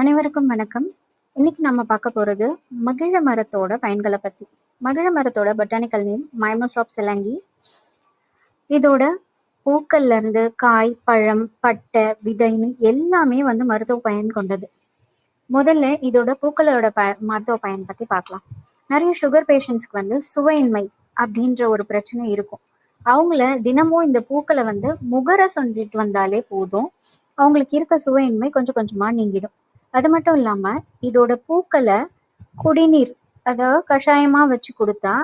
அனைவருக்கும் வணக்கம். இன்னைக்கு நம்ம பார்க்க போகிறது மகிழ மரத்தோட பயன்களை பற்றி மகிழ மரத்தோட பொட்டானிக்கல் நேம் மைமோசாப் சிலங்கி இதோட பூக்கள்ல இருந்து காய் பழம் பட்டை விதைன்னு எல்லாமே வந்து மருத்துவ பயன் கொண்டது. முதல்ல இதோட பூக்களோட ப மருத்துவ பயன் பற்றி பார்க்கலாம். நிறைய சுகர் பேஷண்ட்ஸ்க்கு வந்து சுவையின்மை அப்படின்ற ஒரு பிரச்சனை இருக்கும். அவங்கள தினமும் இந்த பூக்களை வந்து முகர சொல்லிட்டு வந்தாலே போதும். அவங்களுக்கு இருக்க சுவையின்மை கொஞ்சம் கொஞ்சமாக நீங்கிடும். அது மட்டும் இல்லாமல் இதோட பூக்களை குடிநீர் அதாவது கஷாயமாக வச்சு கொடுத்தா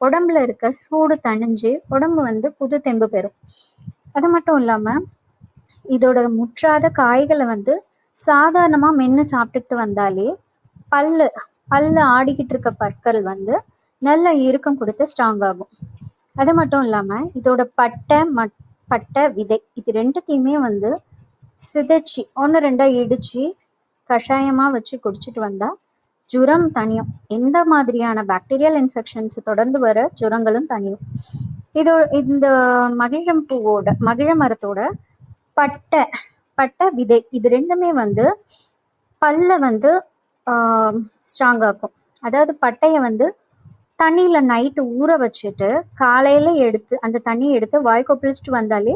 உடம்புல இருக்க சூடு தணிஞ்சு உடம்பு வந்து புது தெம்பு பெறும். அது மட்டும் இல்லாமல் இதோட முற்றாத காய்களை வந்து சாதாரணமாக மென்று சாப்பிட்டுட்டு வந்தாலே பல்லு பல்லு ஆடிக்கிட்டு இருக்க பற்கள் வந்து நல்ல இறுக்கம் கொடுத்து ஸ்ட்ராங் ஆகும். அது மட்டும் இல்லாமல் இதோட பட்டை மட் பட்டை விதை இது ரெண்டுத்தையுமே வந்து சிதைச்சி ஒன்று ரெண்டாக இடித்து கஷாயமாக வச்சு குடிச்சிட்டு வந்தால் ஜுரம் தனியும். எந்த மாதிரியான பாக்டீரியல் இன்ஃபெக்ஷன்ஸ் தொடர்ந்து வர ஜுரங்களும் தனியும். இதோ இந்த மகிழம் பூவோட மகிழ மரத்தோட பட்டை பட்டை விதை இது ரெண்டுமே வந்து பல்ல வந்து ஸ்ட்ராங்காகும் அதாவது பட்டையை வந்து தண்ணியில் நைட்டு ஊற வச்சுட்டு காலையில் எடுத்து அந்த தண்ணியை எடுத்து வாய் கொப்பளிச்சுட்டு வந்தாலே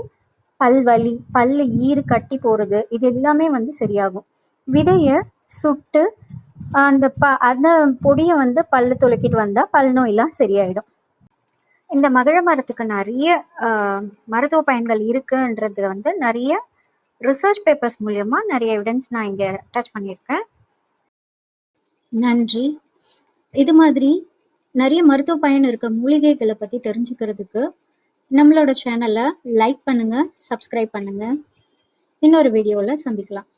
பல் வலி பல் ஈறு கட்டி போகிறது இது எல்லாமே வந்து சரியாகும். விதையை சுட்டு அந்த ப அந்த பொடியை வந்து பல்லு துளக்கிட்டு வந்தால் பல் நோயெல்லாம் சரியாயிடும். இந்த மகிழ மரத்துக்கு நிறைய மருத்துவ பயன்கள் இருக்குன்றது வந்து நிறைய ரிசர்ச் பேப்பர்ஸ் மூலயமா நிறைய எவிடன்ஸ் நான் இங்கே அட்டாச் பண்ணியிருக்கேன். நன்றி. இது மாதிரி நிறைய மருத்துவ பயன் இருக்க மூலிகைகளை பற்றி தெரிஞ்சுக்கிறதுக்கு நம்மளோட சேனலை லைக் பண்ணுங்கள் சப்ஸ்கிரைப் பண்ணுங்கள் இன்னொரு வீடியோவில் சந்திக்கலாம்.